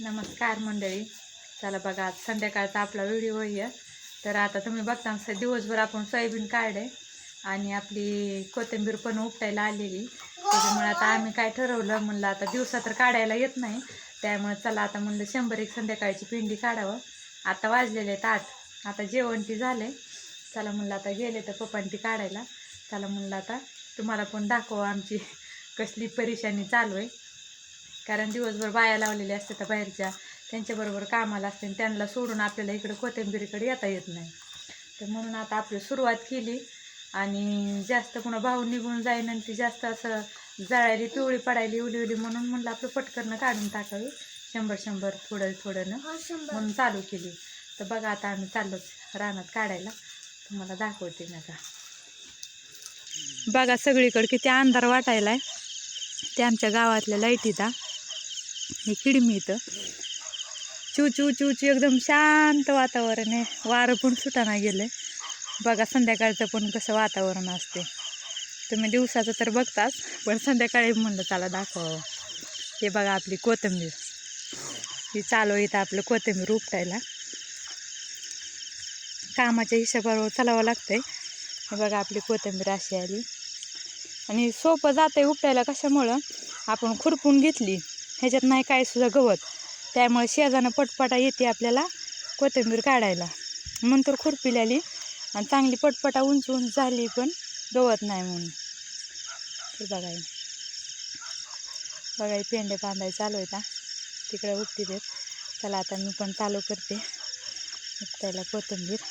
नमस्कार मंडळी. चला बघा आज संध्याकाळचा आपला व्हिडिओ आहे. तर आता तुम्ही बघता स- दिवसभर आपण सोयाबीन काढे आणि आपली कोथिंबीर पण उपटायला आलेली. त्याच्यामुळे आता आम्ही काय ठरवलं म्हणलं आता दिवसा तर काढायला येत नाही. त्यामुळे चला आता म्हणलं शंभर एक संध्याकाळची पिंडी काढावं. आता वाजलेले आहेत आठ. आता जेवण ती झाले चला म्हणलं आता गेले तर पप्पांनी ती काढायला. चला म्हणलं आता तुम्हाला पण दाखवा आमची कसली परेशानी चालू आहे. कारण दिवसभर बाया लावलेल्या असतात बाहेरच्या. त्यांच्याबरोबर कामाला असते आणि त्यांना सोडून आपल्याला इकडं कोथिंबीरीकडे येता येत नाही. तर म्हणून आता आपली सुरुवात केली आणि जास्त पुन्हा भाऊ निघून जाईन आणि ती जास्त असं जळायली पिवळी पडायली उली उली म्हणून म्हणलं आपलं पटकनं काढून टाकावी. शंभर शंभर थोडं थोडं म्हणून चालू केली. तर बघा आता आम्ही चाललोच रानात काढायला. तुम्हाला दाखवते मी आता. बघा सगळीकडे किती अंधार वाटायलाय. ते आमच्या गावातल्या लाईटीचा. हे किडमी इथं. चू चू चू चू एकदम शांत वातावरण आहे. वारं पण सुटाना गेलं बघा संध्याकाळचं पण कसं वातावरण असते. तुम्ही दिवसाचं तर बघताच पण संध्याकाळी म्हणलं चला दाखवावं. हे बघा आपली कोथिंबीर. ही चालू इथं आपलं कोथिंबीर उपटायला. कामाच्या हिशोबावर चालावं लागतंय. हे बघा आपली कोथिंबीर अशी आली. आणि सोपं जातं आहे उपटायला कशामुळं? आपण खुरपून घेतली. ह्याच्यात नाही काय सुद्धा गवत. त्यामुळे शेजानं पटपटा येते आपल्याला कोथिंबीर काढायला. नंतर खुरपी आली आणि चांगली पटपटा उंच उंच झाली पण गवत नाही म्हणून. ते बघाय बघाय बघा पेंडे बांधाय चालू आहेत हा. तिकडे उपटी देत चला आता मी पण चालू करते. उपटायला कोथिंबीर.